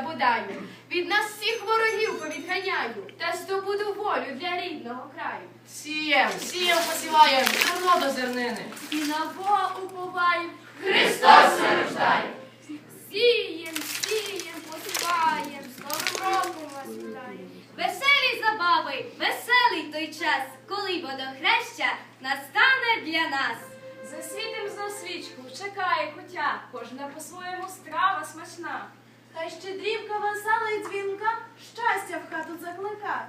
віддаю, від нас всіх ворогів повідганяю, та здобуду волю для рідного краю. Сієм, сієм посіваєм, зерно до зернини. І на Бога уповаєм, Христос рождає. сієм, сієм, посіваєм, з новим роком вас вітаєм. Веселі забави, веселий той час, коли водохреща настане для нас. Засвітим знов свічку, чекає кутя, кожна по-своєму страва смачна. Та Хай щедрівка весела й дзвінка щастя в хату заклика.